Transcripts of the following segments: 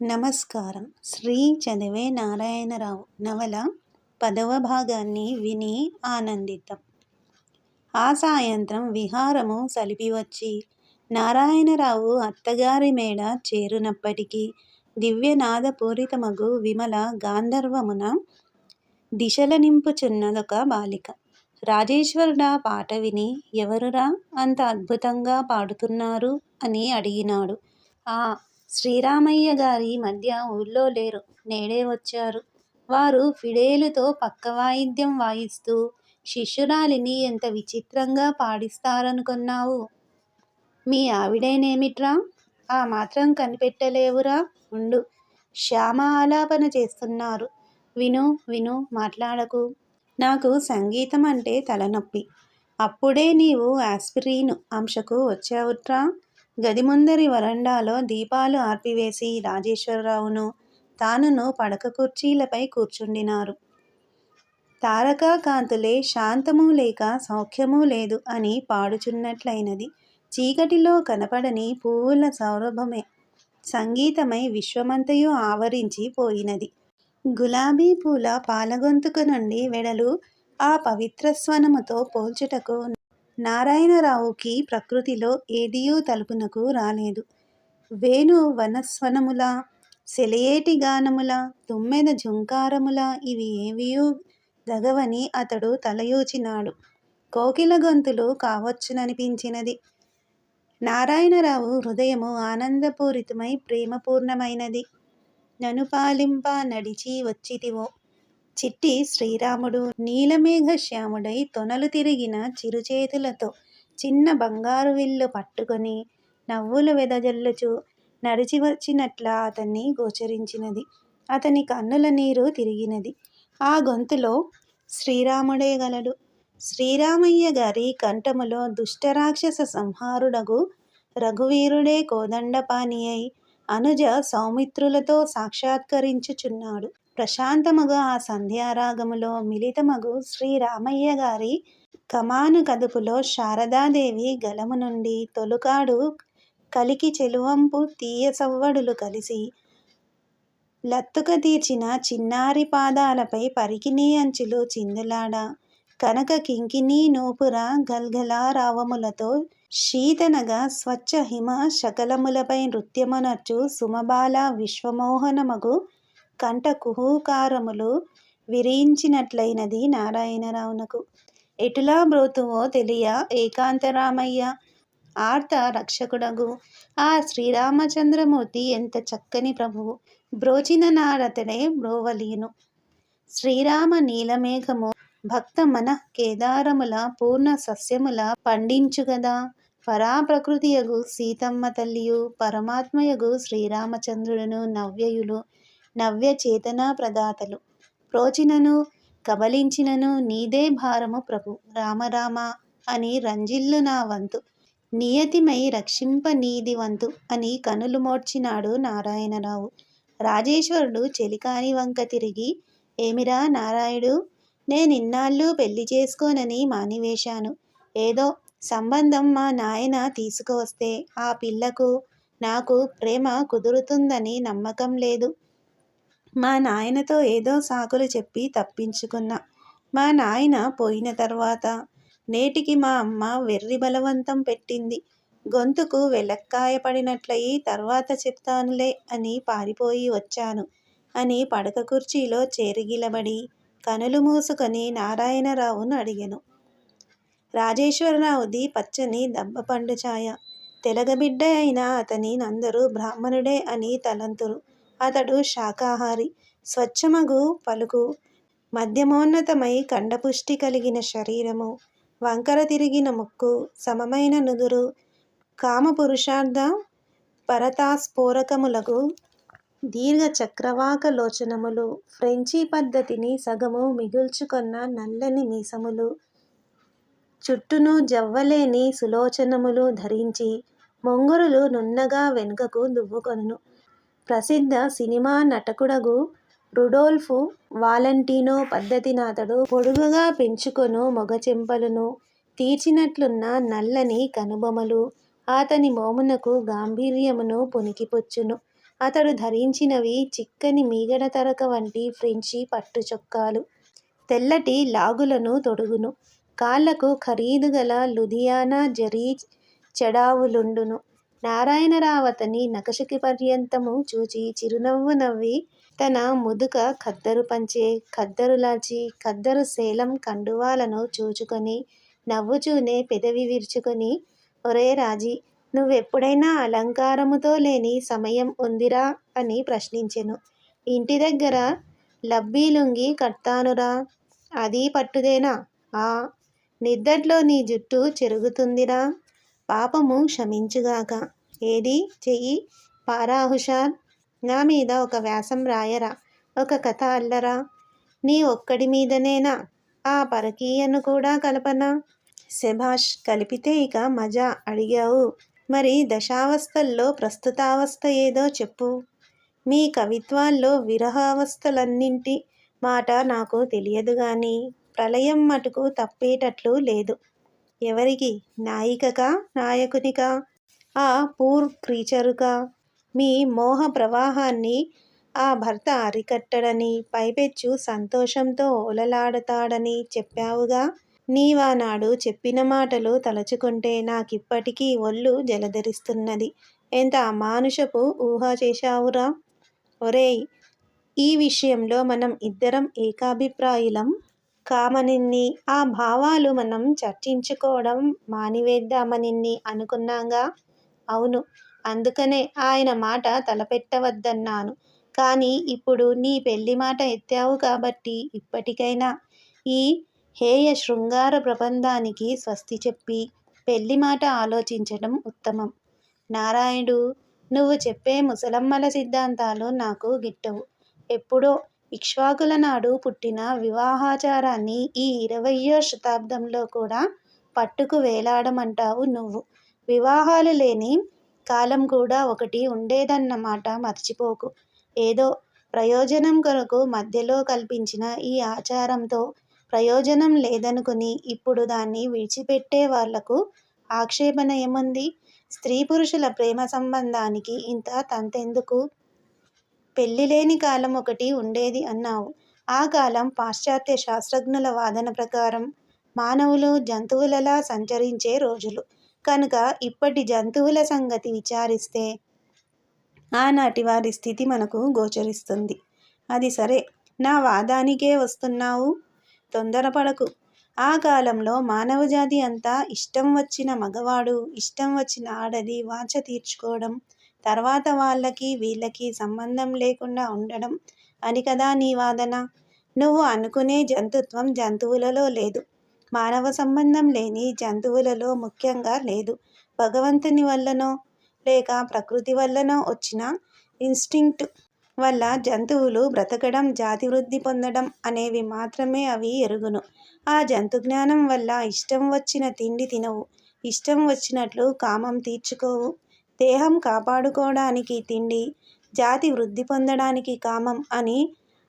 నమస్కారం. శ్రీ చదివే నారాయణరావు నవల పదవ భాగాన్ని విని ఆనందితం. ఆ సాయంత్రం విహారము సలిపి వచ్చి నారాయణరావు అత్తగారి మేడ చేరునప్పటికీ దివ్యనాదపూరితమగు విమల గాంధర్వమున దిశల నింపుచున్నదొక బాలిక. రాజేశ్వరుడా పాట విని ఎవరురా అంత అద్భుతంగా పాడుతున్నారు అని అడిగినాడు. ఆ శ్రీరామయ్య గారి మధ్య ఊళ్ళో లేరు. నేడే వచ్చారు. వారు ఫిడేలుతో పక్క వాయిద్యం వాయిస్తూ శిష్యురాలిని ఎంత విచిత్రంగా పాడిస్తారనుకున్నావు? మీ ఆవిడేనేమిట్రా? ఆ మాత్రం కనిపెట్టలేవురా? ఉండు శ్యామ ఆలాపన చేస్తున్నారు. విను విను మాట్లాడకు. నాకు సంగీతం అంటే తలనొప్పి. అప్పుడే నీవు ఆస్పిరీన్ అంశకు వచ్చావుట్రా? గది ముందరి వరండాలో దీపాలు ఆర్పివేసి రాజేశ్వరరావును తానును పడక కుర్చీలపై కూర్చుండినారు. తారకా కాంతులే శాంతము లేక సౌఖ్యము లేదు అని పాడుచున్నట్లయినది. చీకటిలో కనపడని పువ్వుల సౌరభమే సంగీతమై విశ్వమంతయు ఆవరించి పోయినది. గులాబీ పూల పాలగొంతుకు నుండి వెడలు ఆ పవిత్ర స్వనముతో పోల్చుటకు నారాయణరావుకి ప్రకృతిలో ఏదియూ తలుపునకు రాలేదు. వేణు వనస్వనముల సెలయేటి గానముల తుమ్మెద జుంకారముల ఇవి ఏవియూ దగవని అతడు తలయూచినాడు. కోకిల గొంతులు కావచ్చుననిపించినది. నారాయణరావు హృదయము ఆనందపూరితమై ప్రేమపూర్ణమైనది. నను పాలింప నడిచి వచ్చితివో. చిట్టి శ్రీరాముడు నీలమేఘ శ్యాముడై తొనలు తిరిగిన చిరుచేతులతో చిన్న బంగారు విల్లు పట్టుకొని నవ్వులు వెదజల్లుచు నడిచి వచ్చినట్లా అతన్ని గోచరించినది. అతని కన్నుల నీరు తిరిగినది. ఆ గొంతులో శ్రీరాముడే గలడు. శ్రీరామయ్య గారి కంఠములో దుష్టరాక్షస సంహారుడగు రఘువీరుడే కోదండపాణి అయి అనుజ సౌమిత్రులతో సాక్షాత్కరించుచున్నాడు. ప్రశాంతముగా ఆ సంధ్యారాగములో మిళితమగు శ్రీరామయ్య గారి కమాను కదుపులో శారదాదేవి గలము నుండి తొలుకాడు కలికి చెలువంపు తీయ సవ్వడులు కలిసి లత్తుక తీర్చిన చిన్నారి పాదాలపై పరికిణీ అంచులు చిందులాడ. కనక కింకినీ నూపుర గల్గలా రావములతో శీతనగా స్వచ్ఛ హిమ శకలములపై నృత్యమునర్చు సుమబాల విశ్వమోహనమగు కంఠ కుహూకారములు విరించినట్లయినది నారాయణరావునకు. ఎటులా బ్రోతువో తెలియ ఏకాంతరామయ్య. ఆర్త రక్షకుడగు. ఆ శ్రీరామచంద్రమూర్తి ఎంత చక్కని ప్రభువు బ్రోచిన నారతడే బ్రోవలీను. శ్రీరామ నీలమేఘము భక్త మన కేదారముల పూర్ణ సస్యముల పండించుగదా. పరాప్రకృతియగు సీతమ్మ తల్లియు పరమాత్మయగు శ్రీరామచంద్రుడును నవ్యయులు. నవ్య చేతనా ప్రదాతలు. ప్రోచినను కబలించినను నీదే భారము ప్రభు. రామరామ అని రంజిల్లు నా వంతు. నియతిమై రక్షింప నీది వంతు అని కనులు మోడ్చినాడు నారాయణరావు. రాజేశ్వరుడు చెలికాని వంక తిరిగి ఏమిరా నారాయుడు? నేనిన్నాళ్ళు పెళ్ళి చేసుకోనని మానివేశాను. ఏదో సంబంధం మా నాయన తీసుకువస్తే ఆ పిల్లకు నాకు ప్రేమ కుదురుతుందని నమ్మకం లేదు. మా నాయనతో ఏదో సాకులు చెప్పి తప్పించుకున్నా. మా నాయన పోయిన తర్వాత నేటికి మా అమ్మ వెర్రి బలవంతం పెట్టింది. గొంతుకు వెలక్కాయ పడినట్లయి తర్వాత చెప్తానులే అని పారిపోయి వచ్చాను. అని పడక కుర్చీలో చేరిగిలబడి కనులు మూసుకొని నారాయణరావును అడిగాను. రాజేశ్వరరావుది పచ్చని దబ్బపండు ఛాయ. తెలగబిడ్డ అయిన అతని నందరూ బ్రాహ్మణుడే అని తలంతురు. అతడు శాకాహారి స్వచ్ఛమగు పలుకు మధ్యమోన్నతమై కండపుష్టి కలిగిన శరీరము వంకర తిరిగిన ముక్కు సమమైన నుదురు కామపురుషార్థ పరతాస్ఫోరకములకు దీర్ఘ చక్రవాక లోచనములు ఫ్రెంచి పద్ధతిని సగము మిగుల్చుకున్న నల్లని మీసములు చుట్టూను జవ్వలేని సులోచనములు ధరించి మొంగురులు నున్నగా వెనుకకు దువ్వుకొను ప్రసిద్ధ సినిమా నటకుడగు రుడోల్ఫ్ వాలంటీనో పద్ధతినతడు పొడుగుగా పెంచుకొను మొగచెంపలను తీర్చినట్లున్న నల్లని కనుబొమలు. అతని మోమునకు గాంభీర్యమును పొనికిపొచ్చును. అతడు ధరించినవి చిక్కని మీగడ తరక వంటి ఫ్రెంచి పట్టు చొక్కాలు తెల్లటి లాగులను తొడుగును. కాళ్ళకు ఖరీదుగల లుధియానా జరీ చెడావులుండును. నారాయణరావతని నకశకి పర్యంతము చూచి చిరునవ్వు నవ్వి తన ముదుక ఖద్దరు పంచే ఖద్దరు లాచి ఖద్దరు సేలం కండువాలను చూచుకొని నవ్వుచూనే పెదవి విరుచుకొని ఒరే రాజీ నువ్వెప్పుడైనా అలంకారముతో లేని సమయం ఉందిరా? అని ప్రశ్నించెను. ఇంటి దగ్గర లబ్బీలుంగి లుంగీ అది పట్టుదేనా? ఆ నిద్దట్లో నీ జుట్టు చెరుగుతుందిరా. పాపము క్షమించుగాక. ఏది? చెయ్యి. పారాహుషార్ నా మీద ఒక వ్యాసం రాయరా. ఒక కథ అల్లరా. నీ ఒక్కడి మీదనేనా? ఆ పరకీయను కూడా కలపనా? శభాష్ కలిపితే ఇక మజా అడిగావు. మరి దశావస్థల్లో ప్రస్తుతావస్థ ఏదో చెప్పు. మీ కవిత్వాల్లో విరహావస్థలన్నింటి మాట నాకు తెలియదు గాని ప్రళయం మటుకు తప్పేటట్లు లేదు. ఎవరికి? నాయికగా నాయకునికా? ఆ పూర్ క్రీచరుగా మీ మోహ ప్రవాహాన్ని ఆ భర్త అరికట్టడని పైపెచ్చు సంతోషంతో ఓలలాడతాడని చెప్పావుగా? నీవానాడు చెప్పిన మాటలు తలచుకుంటే నాకిప్పటికీ ఒళ్ళు జలధరిస్తున్నది. ఎంత అమానుషపు ఊహ చేశావురా? ఒరేయ్ ఈ విషయంలో మనం ఇద్దరం ఏకాభిప్రాయులం? కామనిన్ని ఆ భావాలు మనం చర్చించుకోవడం మానివేద్దామనిన్ని అనుకున్నాంగా? అవును. అందుకనే ఆయన మాట తలపెట్టవద్దన్నాను. కానీ ఇప్పుడు నీ పెళ్ళి మాట ఎత్తావు కాబట్టి ఇప్పటికైనా ఈ హేయ శృంగార ప్రబంధానికి స్వస్తి చెప్పి పెళ్ళి మాట ఆలోచించడం ఉత్తమం. నారాయణుడు నువ్వు చెప్పే ముసలమ్మల సిద్ధాంతాలు నాకు గిట్టవు. ఎప్పుడో ఇక్ష్వాకుల నాడు పుట్టిన వివాహాచారాన్ని ఈ ఇరవయో శతాబ్దంలో కూడా పట్టుకు వేలాడమంటావు నువ్వు. వివాహాలు లేని కాలం కూడా ఒకటి ఉండేదన్నమాట మర్చిపోకు. ఏదో ప్రయోజనం కొరకు మధ్యలో కల్పించిన ఈ ఆచారంతో ప్రయోజనం లేదనుకుని ఇప్పుడు దాన్ని విడిచిపెట్టే వాళ్ళకు ఆక్షేపణ ఏముంది? స్త్రీ పురుషుల ప్రేమ సంబంధానికి ఇంత తంతెందుకు? పెళ్ళి లేని కాలం ఒకటి ఉండేది అన్నావు. ఆ కాలం పాశ్చాత్య శాస్త్రజ్ఞుల వాదన ప్రకారం మానవులు జంతువులలా సంచరించే రోజులు. కనుక ఇప్పటి జంతువుల సంగతి విచారిస్తే ఆనాటి వారి స్థితి మనకు గోచరిస్తుంది. అది సరే నా వాదానికే వస్తున్నావు? తొందరపడకు ఆ కాలంలో మానవజాతి అంతా ఇష్టం వచ్చిన మగవాడు ఇష్టం వచ్చిన ఆడది వాచ తీర్చుకోవడం తర్వాత వాళ్ళకి వీళ్ళకి సంబంధం లేకుండా ఉండడం అని కదా నీ వాదన? నువ్వు అనుకునే జంతుత్వం జంతువులలో లేదు. మానవ సంబంధం లేని జంతువులలో ముఖ్యంగా లేదు. భగవంతుని వల్లనో లేక ప్రకృతి వల్లనో వచ్చిన ఇన్స్టింక్ట్ వల్ల జంతువులు బ్రతకడం జాతి వృద్ధి పొందడం అనేవి మాత్రమే అవి ఎరుగును. ఆ జంతు జ్ఞానం వల్ల ఇష్టం వచ్చిన తిండి తినవు. ఇష్టం వచ్చినట్లు కామం తీర్చుకోవు. దేహం కాపాడుకోవడానికి తిండి జాతి వృద్ధి పొందడానికి కామం అని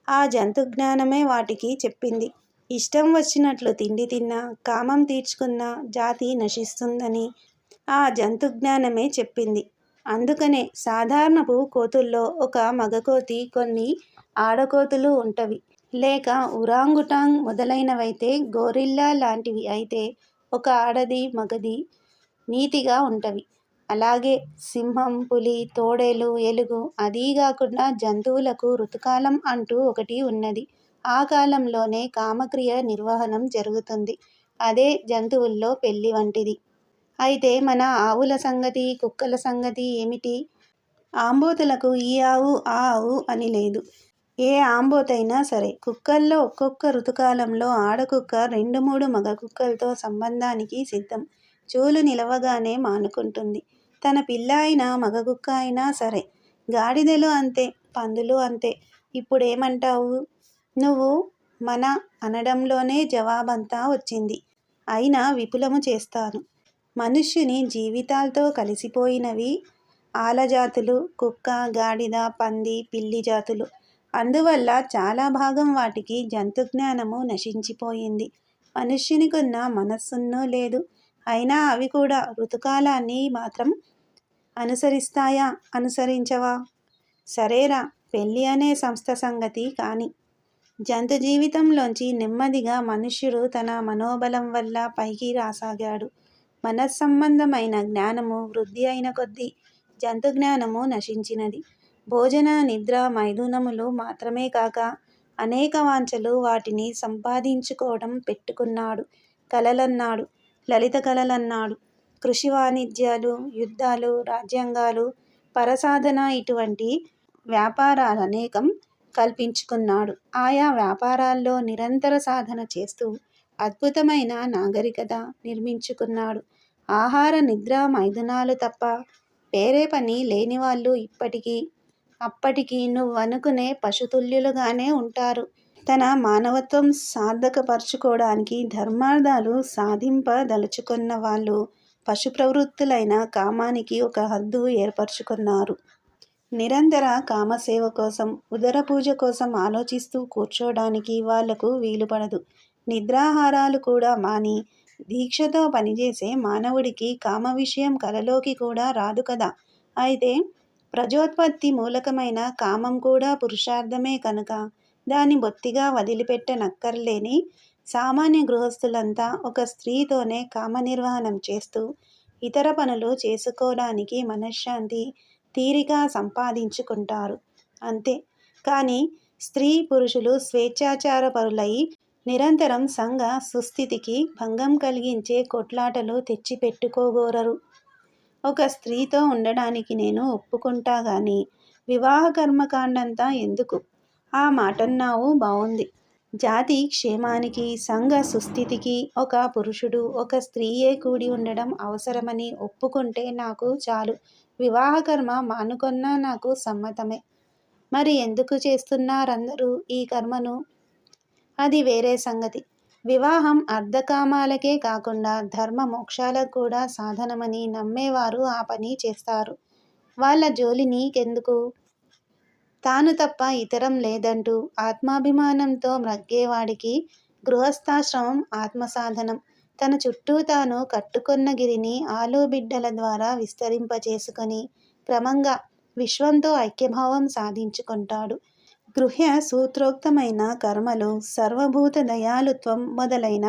ఆ జంతు జ్ఞానమే వాటికి చెప్పింది. ఇష్టం వచ్చినట్లు తిండి తిన్నా కామం తీర్చుకున్న జాతి నశిస్తుందని ఆ జంతు జ్ఞానమే చెప్పింది. అందుకనే సాధారణపు కోతుల్లో ఒక మగకోతి కొన్ని ఆడకోతులు ఉంటవి. లేక ఉరాంగుటాంగ్ మొదలైనవైతే గోరిల్లా లాంటివి అయితే ఒక ఆడది మగది నీతిగా ఉంటవి. అలాగే సింహం పులి తోడేలు ఎలుగు అదీగాకుండా జంతువులకు ఋతుకాలం అంటూ ఒకటి ఉన్నది. ఆ కాలంలోనే కామక్రియ నిర్వహణం జరుగుతుంది. అదే జంతువుల్లో పెళ్ళి వంటిది. అయితే మన ఆవుల సంగతి కుక్కల సంగతి ఏమిటి? ఆంబోతులకు ఈ ఆవు ఆ ఆవు అని లేదు. ఏ ఆంబోతైనా సరే కుక్కల్లో ఒక్కొక్క ఋతుకాలంలో ఆడకుక్క రెండు మూడు మగ కుక్కలతో సంబంధానికి సిద్ధం. చూలు నిలవగానే మానుకుంటుంది. తన పిల్ల అయినా మగ కుక్క అయినా సరే. గాడిదలు అంతే పందులు అంతే. ఇప్పుడేమంటావు? నువ్వు మన అనడంలోనే జవాబంతా వచ్చింది. అయినా విపులము చేస్తాను. మనుష్యుని జీవితాలతో కలిసిపోయినవి ఆలజాతులు కుక్క గాడిద పంది పిల్లి జాతులు. అందువల్ల చాలా భాగం వాటికి జంతుజ్ఞానము నశించిపోయింది. మనుష్యునికున్న మనస్సున్నో లేదు అయినా అవి కూడా ఋతుకాలాన్ని మాత్రం అనుసరిస్తాయా? అనుసరించవా? సరేరా పెళ్ళి అనే సంస్థ సంగతి కాని జంతు జీవితంలోంచి నెమ్మదిగా మనుష్యుడు తన మనోబలం వల్ల పైకి రాసాగాడు. మనస్సంబంధమైన జ్ఞానము వృద్ధి అయిన కొద్దీ జంతు జ్ఞానము నశించినది. భోజన నిద్ర మైథునములు మాత్రమే కాక అనేక వాంఛలు వాటిని సంపాదించుకోవడం పెట్టుకున్నాడు కలలన్నాడు. లలిత కళలన్నాడు. కృషి వాణిజ్యాలు యుద్ధాలు రాజ్యాంగాలు పరసాధన ఇటువంటి వ్యాపారాలనేకం కల్పించుకున్నాడు. ఆయా వ్యాపారాల్లో నిరంతర సాధన చేస్తూ అద్భుతమైన నాగరికత నిర్మించుకున్నాడు. ఆహార నిద్ర మైథునాలు తప్ప వేరే పని లేని వాళ్ళు ఇప్పటికీ అప్పటికీ నువ్వు అనుకునే పశుతుల్యులుగానే ఉంటారు. తన మానవత్వం సార్థకపరచుకోవడానికి ధర్మార్థాలు సాధింపదలుచుకున్న వాళ్ళు పశు ప్రవృత్తులైన కామానికి ఒక హద్దు ఏర్పరచుకున్నారు. నిరంతర కామసేవ కోసం ఉదర పూజ కోసం ఆలోచిస్తూ కూర్చోడానికి వాళ్ళకు వీలుపడదు. నిద్రాహారాలు కూడా మాని దీక్షతో పనిచేసే మానవుడికి కామ విషయం కలలోకి కూడా రాదు కదా. అయితే ప్రజోత్పత్తి మూలకమైన కామం కూడా పురుషార్థమే కనుక దాన్ని బొత్తిగా వదిలిపెట్టనక్కర్లేని సామాన్య గృహస్థులంతా ఒక స్త్రీతోనే కామనిర్వహణం చేస్తూ ఇతర పనులు చేసుకోవడానికి మనశ్శాంతి తీరిక సంపాదించుకుంటారు. అంతే. కానీ స్త్రీ పురుషులు స్వేచ్ఛాచారపరులై నిరంతరం సంఘ సుస్థితికి భంగం కలిగించే కొట్లాటలు తెచ్చిపెట్టుకోగోరరు. ఒక స్త్రీతో ఉండడానికి నేను ఒప్పుకుంటా గాని వివాహ కర్మకాండంతా ఎందుకు? ఆ మాటన్నావు బాగుంది జాతి క్షేమానికి సంఘ సుస్థితికి ఒక పురుషుడు ఒక స్త్రీయే కూడి ఉండడం అవసరమని ఒప్పుకుంటే నాకు చాలు. వివాహకర్మ మానుకొన్నా నాకు సమ్మతమే. మరి ఎందుకు చేస్తున్నారందరూ ఈ కర్మను? అది వేరే సంగతి. వివాహం అర్ధకామాలకే కాకుండా ధర్మ మోక్షాలకు కూడా సాధనమని నమ్మేవారు ఆ పని చేస్తారు. వాళ్ళ జోలి నీకెందుకు? తాను తప్ప ఇతరం లేదంటూ ఆత్మాభిమానంతో మ్రగ్గేవాడికి గృహస్థాశ్రమం ఆత్మసాధనం. తన చుట్టూ తాను కట్టుకొన్న గిరిని ఆలుబిడ్డల ద్వారా విస్తరింపచేసుకొని క్రమంగా విశ్వంతో ఐక్యభావం సాధించుకుంటాడు. గృహ్య సూత్రోక్తమైన కర్మలు సర్వభూత దయాలుత్వం మొదలైన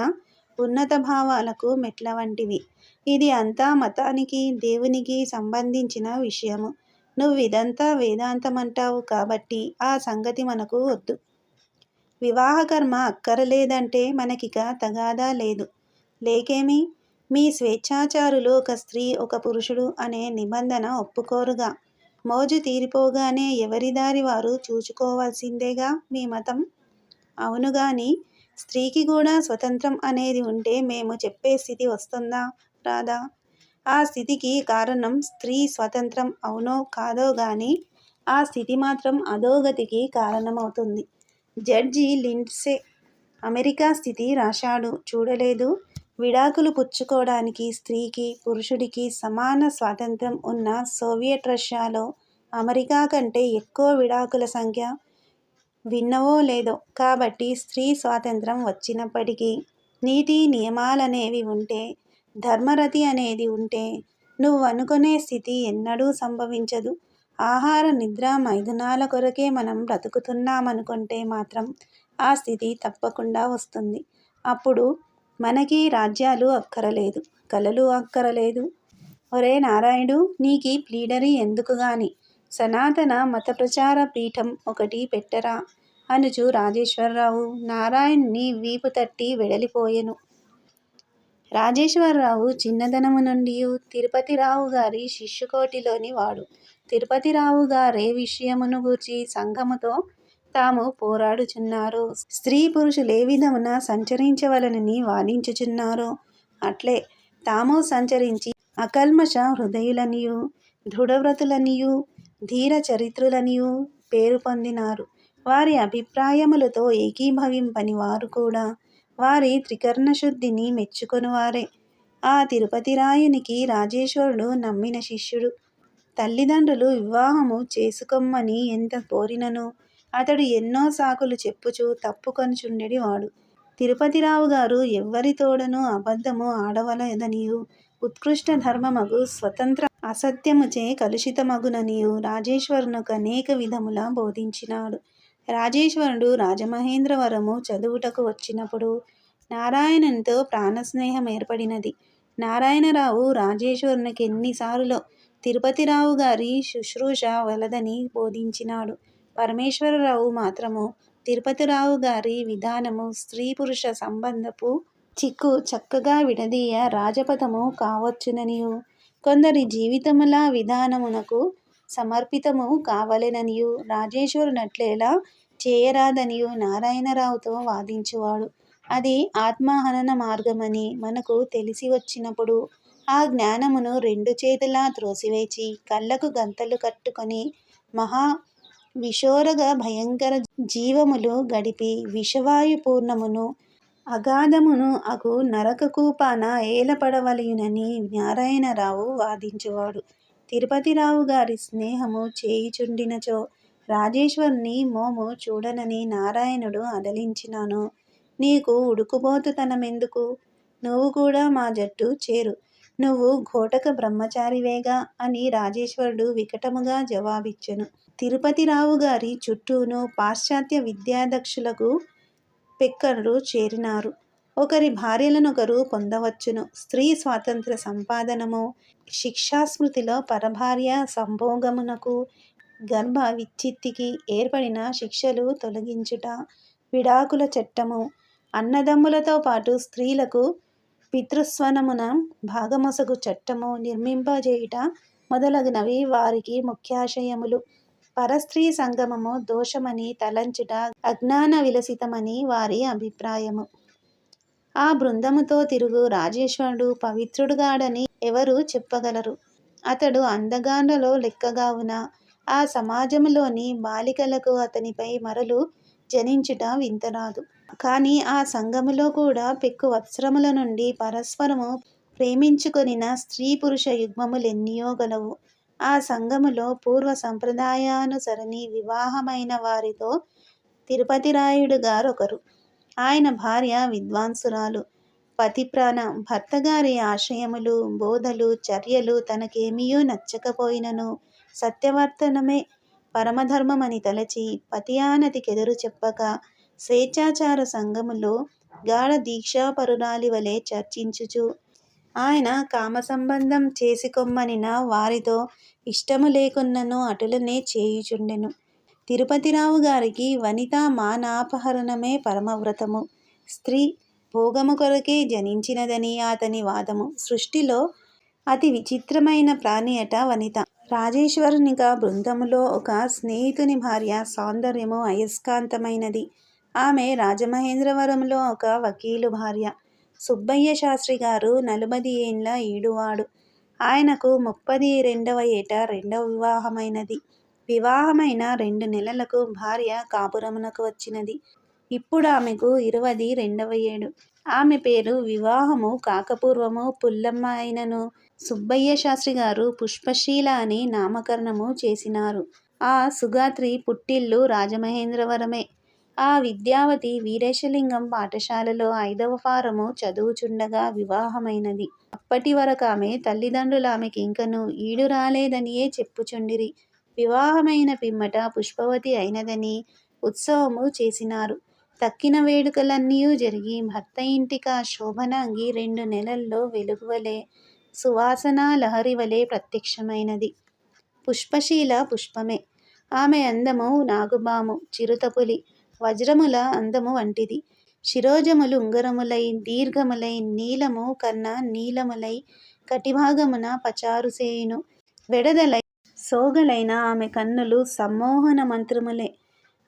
ఉన్నత భావాలకు మెట్ల వంటివి. ఇది అంతా మతానికి దేవునికి సంబంధించిన విషయము. నువ్వు ఇదంతా వేదాంతమంటావు కాబట్టి ఆ సంగతి మనకు వద్దు. వివాహకర్మ అక్కరలేదంటే మనకిక తగాదా లేదు. లేకేమి? మీ స్వేచ్ఛాచారులు ఒక స్త్రీ ఒక పురుషుడు అనే నిబంధన ఒప్పుకోరుగా. మోజు తీరిపోగానే ఎవరిదారి వారు చూచుకోవాల్సిందేగా మీ మతం? అవును కానీ స్త్రీకి కూడా స్వతంత్రం అనేది ఉంటే మేము చెప్పే స్థితి వస్తుందా? రాదా? ఆ స్థితికి కారణం స్త్రీ స్వతంత్రం అవునో కాదో కానీ ఆ స్థితి మాత్రం అధోగతికి కారణమవుతుంది. జడ్జి లిండ్సే అమెరికా స్థితి రాశాడు. చూడలేదు. విడాకులు పుచ్చుకోవడానికి స్త్రీకి పురుషుడికి సమాన స్వాతంత్రం ఉన్న సోవియట్ రష్యాలో అమెరికా కంటే ఎక్కువ విడాకుల సంఖ్య విన్నవో లేదో. కాబట్టి స్త్రీ స్వాతంత్రం వచ్చినప్పటికీ నీతి నియమాలనేవి ఉంటే ధర్మరతి అనేది ఉంటే నువ్వు అనుకునే స్థితి ఎన్నడూ సంభవించదు. ఆహార నిద్ర మైథునాల కొరకే మనం బ్రతుకుతున్నామనుకుంటే మాత్రం ఆ స్థితి తప్పకుండా వస్తుంది. అప్పుడు మనకి రాజ్యాలు అక్కరలేదు కలలు అక్కరలేదు. ఒరే నారాయణుడు నీకి ప్లీడరీ ఎందుకు గాని? సనాతన మత ప్రచార పీఠం ఒకటి పెట్టరా? అనుచు రాజేశ్వరరావు నారాయణ్ని వీపు తట్టి వెడలిపోయెను. రాజేశ్వరరావు చిన్నదనము నుండి తిరుపతిరావు గారి శిష్యుకోటిలోని వాడు. తిరుపతిరావు గారే విషయమును గూర్చి సంఘముతో తాము పోరాడుచున్నారు. స్త్రీ పురుషులే విధమున సంచరించవలనని వాదించుచున్నారు. అట్లే తాము సంచరించి అకల్మష హృదయులనియు దృఢవ్రతులనియు ధీర చరిత్రులనియు పేరు పొందినారు. వారి అభిప్రాయములతో ఏకీభవింపని వారు కూడా వారి త్రికరణ శుద్ధిని మెచ్చుకొనువారే. ఆ తిరుపతి రాయునికి రాజేశ్వరుడు నమ్మిన శిష్యుడు. తల్లిదండ్రులు వివాహము చేసుకొమ్మని ఎంత కోరినను అతడు ఎన్నో సాకులు చెప్పుచూ తప్పుకొనుచుండెడివాడు తిరుపతిరావు గారు ఎవ్వరితోడనూ అబద్ధము ఆడవలదనియు. ఉత్కృష్ట ధర్మమగు స్వతంత్ర అసత్యముచే కలుషితమగుననియు. రాజేశ్వరునకు అనేక విధముల బోధించినాడు. రాజేశ్వరుడు రాజమహేంద్రవరము చదువుటకు వచ్చినప్పుడు నారాయణంతో ప్రాణస్నేహం ఏర్పడినది. నారాయణరావు రాజేశ్వరునికి ఎన్నిసార్లు తిరుపతిరావు గారి శుశ్రూష వలదని బోధించినాడు. పరమేశ్వరరావు మాత్రము తిరుపతిరావు గారి విధానము స్త్రీ పురుష సంబంధపు చిక్కు చక్కగా విడదీయ రాజపథము కావచ్చుననియు. కొందరి జీవితముల విధానమునకు సమర్పితము కావలెననియు. రాజేశ్వరునట్లేలా చేయరాదనియు నారాయణరావుతో వాదించువాడు. అది ఆత్మహనన మార్గమని మనకు తెలిసి వచ్చినప్పుడు ఆ జ్ఞానమును రెండు చేతులా త్రోసివేచి కళ్ళకు గంతలు కట్టుకొని మహా విషోరగ భయంకర జీవములు గడిపి విషవాయు పూర్ణమును అగాధమును అగు నరక కూపాన ఏలపడవలయునని నారాయణరావు వాదించువాడు. తిరుపతిరావు గారి స్నేహము చేయిచుండినచో రాజేశ్వరుని మోము చూడనని నారాయణుడు అదలించినాను నీకు ఉడుకుబోతుతనమెందుకు? నువ్వు కూడా మా జట్టు చేరు. నువ్వు ఘోటక బ్రహ్మచారివేగా అని రాజేశ్వరుడు వికటముగా జవాబిచ్చెను. తిరుపతిరావు గారి చుట్టూను పాశ్చాత్య విద్యాదక్షులకు పెక్కరు చేరినారు. ఒకరి భార్యలనొకరు పొందవచ్చును. స్త్రీ స్వాతంత్ర సంపాదనము శిక్షాస్మృతిలో పరభార్య సంభోగమునకు గర్భ విచ్ఛిత్తికి ఏర్పడిన శిక్షలు తొలగించుట విడాకుల చట్టము అన్నదమ్ములతో పాటు స్త్రీలకు పితృస్వనమున భాగమొసగు చట్టము నిర్మింపజేయుట మొదలగునవి వారికి ముఖ్యాశయములు. పరస్త్రీ సంగమము దోషమని తలంచుట అజ్ఞాన విలసితమని వారి అభిప్రాయము. ఆ బృందముతో తిరుగు రాజేశ్వరుడు పవిత్రుడుగాడని ఎవరు చెప్పగలరు? అతడు అందగాండలో లెక్కగావున? ఆ సమాజములోని బాలికలకు అతనిపై మరలు జనించుట వింతరాదు కానీ ఆ సంఘములో కూడా పెక్కు వత్సరముల నుండి పరస్పరము ప్రేమించుకొనిన స్త్రీ పురుష యుగ్మములెన్నియో గలవు. ఆ సంఘములో పూర్వ సంప్రదాయానుసరణి వివాహమైన వారితో తిరుపతిరాయుడు గారొకరు. ఆయన భార్య విద్వాంసురాలు. పతిప్రాణ భర్తగారి ఆశయములు బోధలు చర్యలు తనకేమీయూ నచ్చకపోయినను. సత్యవర్తనమే పరమధర్మమని తలచి పతియానతికెదురు చెప్పక స్వేచ్ఛాచార సంఘములో గాఢ దీక్షాపరురాలి వలె చర్చించుచు. ఆయన కామసంబంధం చేసుకొమ్మనిన వారితో ఇష్టము లేకున్నను అటులనే చేయుచుండెను. తిరుపతిరావు గారికి వనితా మానాపహరణమే పరమవ్రతము. స్త్రీ భోగము కొరకే జనించినదని అతని వాదము. సృష్టిలో అతి విచిత్రమైన ప్రాణి అట వనిత. రాజేశ్వరునిగా బృందములో ఒక స్నేహితుని భార్య సౌందర్యము అయస్కాంతమైనది. ఆమె రాజమహేంద్రవరంలో ఒక వకీలు భార్య. సుబ్బయ్య శాస్త్రి గారు నలుబది ఏండ్ల ఈడువాడు. ఆయనకు ముప్పది రెండవ ఏట రెండవ వివాహమైనది. వివాహమైన రెండు నెలలకు భార్య కాపురమునకు వచ్చినది. ఇప్పుడు ఆమెకు ఇరవది రెండవ ఏడు. ఆమె పేరు వివాహము కాకపూర్వము పుల్లమ్మ అయినను సుబ్బయ్య శాస్త్రి గారు పుష్పశీల అని నామకరణము చేసినారు. ఆ సుగాత్రి పుట్టిల్లు రాజమహేంద్రవరమే. ఆ విద్యావతి వీరేశలింగం పాఠశాలలో ఐదవ ఫారము చదువుచుండగా వివాహమైనది. అప్పటి వరకు ఆమె తల్లిదండ్రులు ఆమెకి ఇంకను ఈడు రాలేదనియే చెప్పుచుండిరి. వివాహమైన పిమ్మట పుష్పవతి అయినదని ఉత్సవము చేసినారు. తక్కిన వేడుకలన్నీయూ జరిగి భర్త ఇంటిక శోభనాంగి రెండు నెలల్లో వెలుగువలే సువాసన లహరి వలె ప్రత్యక్షమైనది. పుష్పశీల పుష్పమే. ఆమె అందము నాగుబాము చిరుతపులి వజ్రముల అందము వంటిది. శిరోజములు ఉంగరములై దీర్ఘములై నీలము కన్నా నీలములై కటిభాగమున పచారుసేయును. వెడదలై సోగలైన ఆమె కన్నులు సమ్మోహన మంత్రములే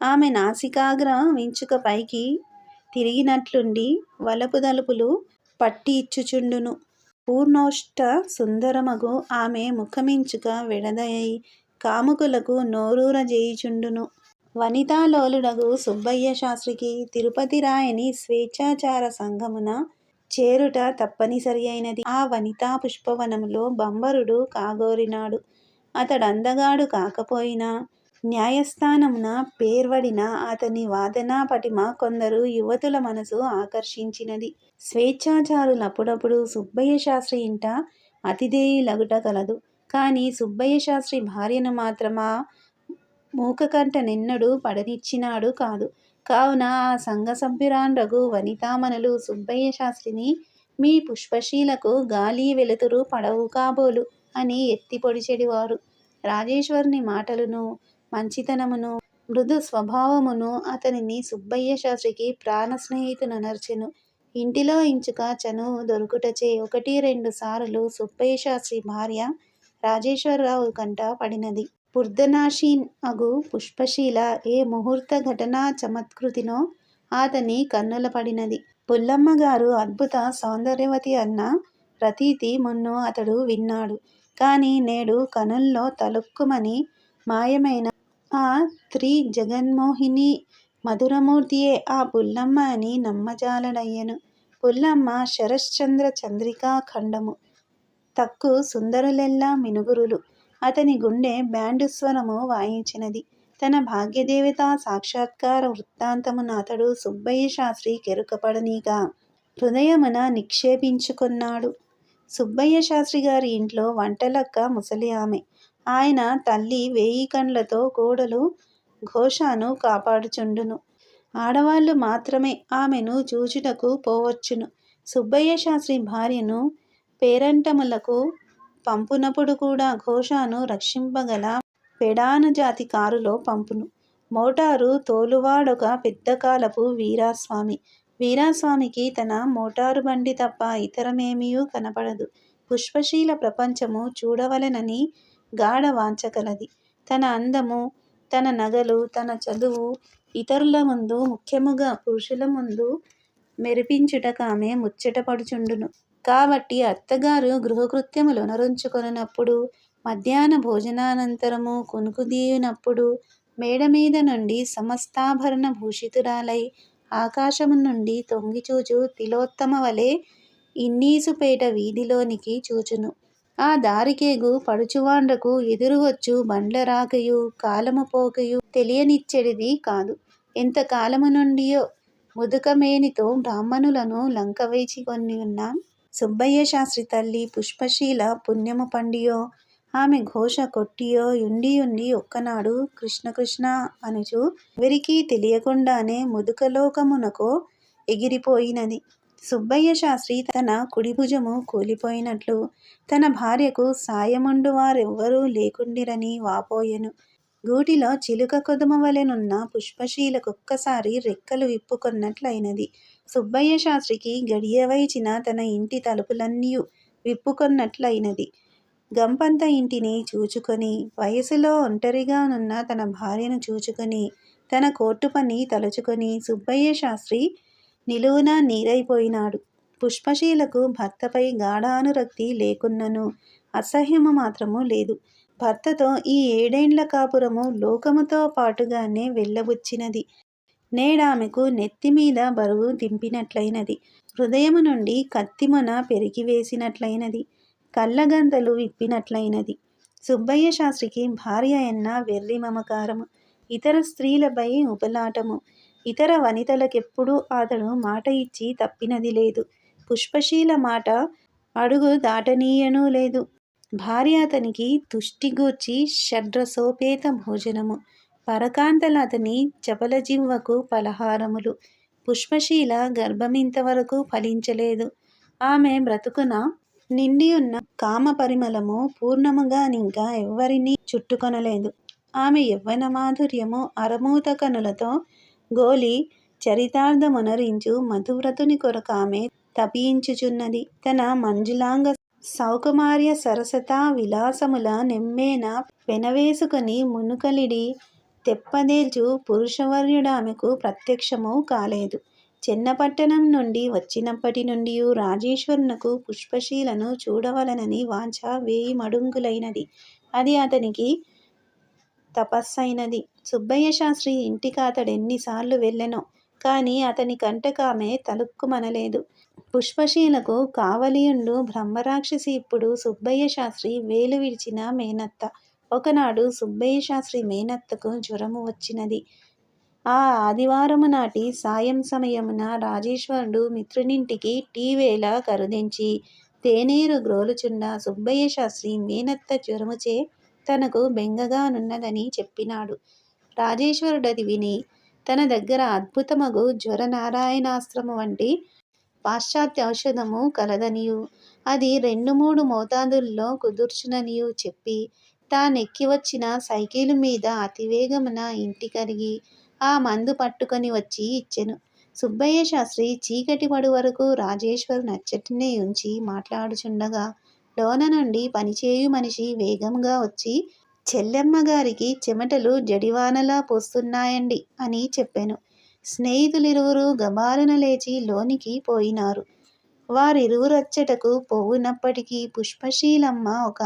ఆమె నాసికాగ్ర వించుక పైకి తిరిగినట్లుండి వలపు దలుపులు పట్టి ఇచ్చుచుండును. పూర్ణోష్ట సుందరమగు ఆమె ముఖమించుక విడదయ్యి కాముకులకు నోరూర నోరూరజేయుచుండును వనితాలోలుడగు సుబ్బయ్య శాస్త్రికి తిరుపతి రాయని స్వేచ్ఛాచార సంఘమున చేరుట తప్పనిసరి అయినది. ఆ వనితా పుష్పవనములో బంబరుడు కాగోరినాడు. అతడందగాడు కాకపోయినా న్యాయస్థానమున పేర్వడిన అతని వాదనా పటిమ కొందరు యువతుల మనసు ఆకర్షించినది స్వేచ్ఛాచారులప్పుడప్పుడు సుబ్బయ్య శాస్త్రి ఇంట అతిథేయులగుట కలదు కానీ సుబ్బయ్య శాస్త్రి భార్యను మాత్రమా ఆ మూకకంటనెన్నడూ పడనిచ్చినాడు కాదు. కావున ఆ సంఘ సభ్యురాండ్రగు వనితామణులు సుబ్బయ్య శాస్త్రిని మీ పుష్పశీలకు గాలి వెలుతురు పడవు కాబోలు అని ఎత్తి పొడిచెడివారు. రాజేశ్వరుని మాటలను మంచితనమును, మృదు స్వభావమును అతనిని సుబ్బయ్య శాస్త్రికి ప్రాణ స్నేహితుననర్చెను. ఇంటిలో ఇంచుక చనువు దొరుకుటచే ఒకటి రెండు సార్లు సుబ్బయ్య శాస్త్రి భార్య రాజేశ్వరరావు కంట పడినది. బుర్దనాశిన్ అగు పుష్పశీల ఏ ముహూర్త ఘటనా చమత్కృతినో అతని కన్నుల పడినది. పుల్లమ్మ గారు అద్భుత సౌందర్యవతి అన్న ప్రతీతి మున్ను అతడు విన్నాడు. కానీ నేడు కనుల్లో తలుక్కుమని మాయమైన ఆ త్రి జగన్మోహిని మధురమూర్తియే ఆ పుల్లమ్మ అని నమ్మజాలడయ్యెను. పుల్లమ్మ శరశ్చంద్ర చంద్రికా ఖండము తక్కు సుందరులెల్ల మినుగురులు అతని గుండె బ్యాండు స్వరము వాయించినది. తన భాగ్యదేవత సాక్షాత్కార వృత్తాంతమున అతడు సుబ్బయ్య శాస్త్రి కెరుకపడనీగా హృదయమున నిక్షేపించుకున్నాడు సుబ్బయ్య శాస్త్రి గారి ఇంట్లో వంటలక్క ముసలి ఆమె. ఆయన తల్లి వేయికండ్లతో కోడలు ఘోషాను కాపాడుచుండును. ఆడవాళ్ళు మాత్రమే ఆమెను చూచుటకు పోవచ్చును. సుబ్బయ్య శాస్త్రి భార్యను పేరంటములకు పంపునప్పుడు కూడా ఘోషాను రక్షింపగల పెడాను జాతి కారులో పంపును. మోటారు తోలువాడొక పెద్దకాలపు వీరాస్వామి. వీరాస్వామికి తన మోటారు బండి తప్ప ఇతరమేమీ కనపడదు. పుష్పశీల ప్రపంచము చూడవలెనని గాఢ వాంఛ కలది. తన అందము, తన నగలు, తన చదువు ఇతరుల ముందు ముఖ్యముగా పురుషుల ముందు మెరిపించుటకామె ముచ్చటపడుచుండును. కాబట్టి అత్తగారు గృహకృత్యములు గృహకృత్యములొనరించుకొనునప్పుడు, మధ్యాహ్న భోజనానంతరము కునుకుదీయునప్పుడు మేడమీద నుండి సమస్తాభరణ భూషితురాలై ఆకాశము నుండి తొంగిచూచు తిలోత్తమవలె ఇన్నీసుపేట వీధిలోనికి చూచును. ఆ దారికేగు పడుచువాండ్రకు ఎదురువచ్చు బండ్ల రాకయు కాలము పోకయు తెలియనిచ్చెడిది కాదు. ఎంత కాలము నుండియో ముదుకమేనితో బ్రాహ్మణులను లంకవేచికొనియున్న సుబ్బయ్య శాస్త్రి తల్లి పుష్పశీల పుణ్యము పండియో, ఆమె ఘోష కొట్టియో యుండి యుండి ఒక్కనాడు కృష్ణ కృష్ణ అనుచు ఎవరికీ తెలియకుండానే ముదుకలోకమునకు ఎగిరిపోయినది. సుబ్బయ్య శాస్త్రి తన కుడిభుజము కూలిపోయినట్లు తన భార్యకు సాయముండు వారెవ్వరూ లేకుండిరని వాపోయెను. గూటిలో చిలుక కొదుమవలెనున్న పుష్పశీలకు ఒక్కసారి రెక్కలు విప్పుకొన్నట్లయినది. సుబ్బయ్య శాస్త్రికి గడియవైచిన తన ఇంటి తలుపులన్నీ విప్పుకొన్నట్లయినది. గంపంత ఇంటిని చూచుకొని, వయసులో ఒంటరిగానున్న తన భార్యను చూచుకొని, తన కోర్టు పని తలుచుకొని సుబ్బయ్య శాస్త్రి నిలువున నీరైపోయినాడు. పుష్పశీలకు భర్తపై గాఢానురక్తి లేకున్నను అసహ్యము మాత్రము లేదు. భర్తతో ఈ ఏడేండ్ల కాపురము లోకముతో పాటుగానే వెళ్ళబుచ్చినది. నేడామెకు నెత్తిమీద బరువు దింపినట్లయినది. హృదయము నుండి కత్తిమొన పెరిగివేసినట్లయినది కళ్ళగంతలు విప్పినట్లయినది. సుబ్బయ్య శాస్త్రికి భార్య అన్న వెర్రి మమకారము. ఇతర స్త్రీలపై ఉపలాటము ఇతర వనితలకెప్పుడూ అతడు మాట ఇచ్చి తప్పినది లేదు. పుష్పశీల మాట అడుగు దాటనీయనూ లేదు. భార్య అతనికి తుష్టిగూర్చి షడ్రసోపేత భోజనము. పరకాంతలు అతని చపలజివ్వకు పలహారములు పుష్పశీల గర్భమింతవరకు ఫలించలేదు. ఆమె బ్రతుకున నిండి ఉన్న కామ పరిమళము పూర్ణముగా ఇంకా ఎవ్వరినీ చుట్టుకొనలేదు. ఆమె యవ్వన మాధుర్యము అరమూత కనులతో గోలి చరితార్థమునరించు మధువ్రతుని కొరకామె తపించుచున్నది. తన మంజులాంగ సౌకుమార్య సరసతా విలాసముల నెమ్మేన పెనవేసుకొని మునుకలిడి తెప్పదేల్చు పురుషవర్యుడామెకు ప్రత్యక్షము కాలేదు. చెన్నపట్టణం నుండి వచ్చినప్పటి నుండియూ రాజేశ్వరునకు పుష్పశీలను చూడవలనని వాంఛ వేయిమడుగులైనది. అది అతనికి తపస్సైనది. సుబ్బయ్య శాస్త్రి ఇంటికి అతడు ఎన్నిసార్లు వెళ్ళెనో కానీ అతని కంటకామె తలుక్కుమనలేదు పుష్పశీలకు కావలియుండు బ్రహ్మరాక్షసి ఇప్పుడు సుబ్బయ్య శాస్త్రి వేలు విడిచిన మేనత్త. ఒకనాడు సుబ్బయ్య శాస్త్రి మేనత్తకు జ్వరము వచ్చినది. ఆ ఆదివారము నాటి సాయం సమయమున రాజేశ్వరుడు మిత్రునింటికి టీ వేళ కరుదెంచి తేనీరు గ్రోలుచున్న సుబ్బయ్య శాస్త్రి మేనత్త జ్వరముచే తనకు బెంగగానున్నదని చెప్పినాడు. రాజేశ్వరుడది విని తన దగ్గర అద్భుతమగు జ్వరనారాయణాస్త్రము వంటి పాశ్చాత్య ఔషధము కలదనియు అది రెండు మూడు మోతాదుల్లో కుదుర్చుననియు చెప్పి తానెక్కివచ్చిన సైకిల్ మీద అతివేగమున ఇంటికరిగి ఆ మందు పట్టుకొని వచ్చి ఇచ్చెను. సుబ్బయ్య శాస్త్రి చీకటి పడు వరకు రాజేశ్వరు నచ్చటినే ఉంచి మాట్లాడుచుండగా లోన నుండి పనిచేయు మనిషి వేగంగా వచ్చి చెల్లెమ్మగారికి చెమటలు జడివానలా పోస్తున్నాయండి అని చెప్పాను స్నేహితులిరువురు గబారున లేచి లోనికి పోయినారు. వారిరువురచ్చటకు పోవునప్పటికీ పుష్పశీలమ్మ ఒక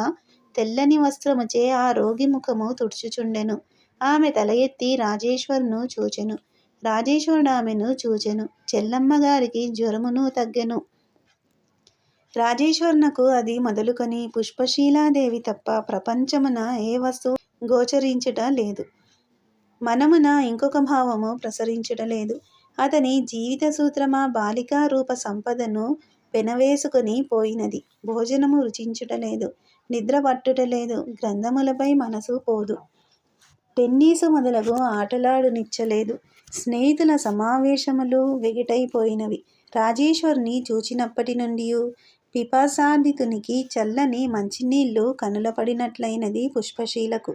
తెల్లని వస్త్రముచే ఆ రోగి ముఖము తుడుచుచుండెను. ఆమె తల ఎత్తి రాజేశ్వర్ను చూచెను. రాజేశ్వరుడామెను చూచెను. చెల్లమ్మగారికి జ్వరమును తగ్గెను. రాజేశ్వరునకు అది మొదలుకొని పుష్పశీలాదేవి తప్ప ప్రపంచమున ఏ వస్తువు గోచరించుట లేదు. మనమున ఇంకొక భావము ప్రసరించుట లేదు. అతని జీవిత సూత్రమా బాలికా రూప సంపదను పెనవేసుకొని పోయినది. భోజనము రుచించుటలేదు. నిద్ర పట్టుటలేదు. గ్రంథములపై మనసు పోదు. టెన్నీసు మొదలగు ఆటలాడనిచ్చలేదు. స్నేహితుల సమావేశములు వెగిటైపోయినవి. రాజేశ్వర్ని చూచినప్పటి నుండియూ పిపాసాదితునికి చల్లని మంచినీళ్ళు కనులపడినట్లయినది పుష్పశీలకు.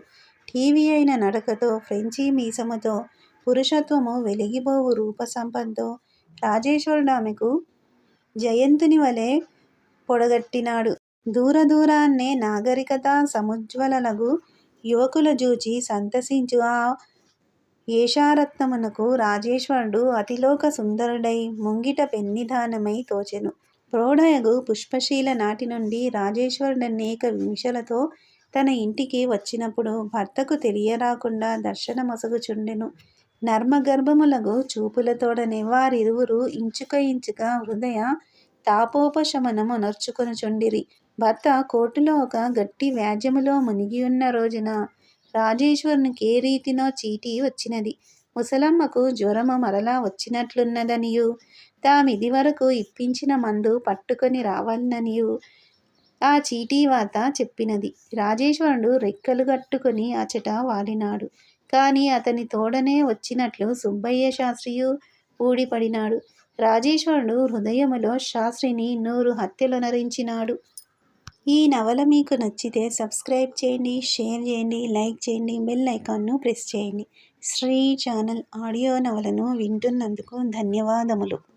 ఠీవియైన అయిన నడకతో, ఫ్రెంచి మీసముతో, పురుషత్వము వెలిగిపోవు రూపసంపదతో రాజేశ్వరుడామెకు జయంతునివలె పొడగట్టినాడు. దూర దూరాన్నే సముజ్వలలగు యువకుల జూచి సంతసించు ఆ ఏషారత్నమునకు రాజేశ్వరుడు అతిలోక సుందరుడై ముంగిట పెన్నిధానమై తోచెను. ప్రౌఢయగు పుష్పశీల నాటి నుండి రాజేశ్వరుడనేక విమిషలతో తన ఇంటికి వచ్చినప్పుడు భర్తకు తెలియరాకుండా దర్శనమొసగుచుండెను. నర్మగర్భములగు చూపులతోడనే వారిరువురు ఇంచుక ఇంచుక హృదయ తాపోపశమనము నర్చుకొనుచుండిరి భర్త కోర్టులో ఒక గట్టి వ్యాజ్యములో మునిగియున్న రోజున రాజేశ్వరునికి ఏ రీతినో చీటీ వచ్చినది. ముసలమ్మకు జ్వరము మరలా వచ్చినట్లున్నదనియు తామిదివరకు ఇప్పించిన మందు పట్టుకొని రావలెననియూ ఆ చీటీవాత చెప్పినది. రాజేశ్వరుడు రెక్కలు కట్టుకొని అచట వాలినాడు. కానీ అతని తోడనే వచ్చినట్లు సుబ్బయ్య శాస్త్రియు ఊడిపడినాడు. రాజేశ్వరుడు హృదయములో శాస్త్రిని నూరు హత్యలొనరించినాడు. ఈ నవల మీకు నచ్చితే సబ్స్క్రైబ్ చేయండి. షేర్ చేయండి. లైక్ చేయండి. బెల్ ఐకాన్ను ప్రెస్ చేయండి. శ్రీ ఛానల్ ఆడియో నవలను వింటున్నందుకు ధన్యవాదములు.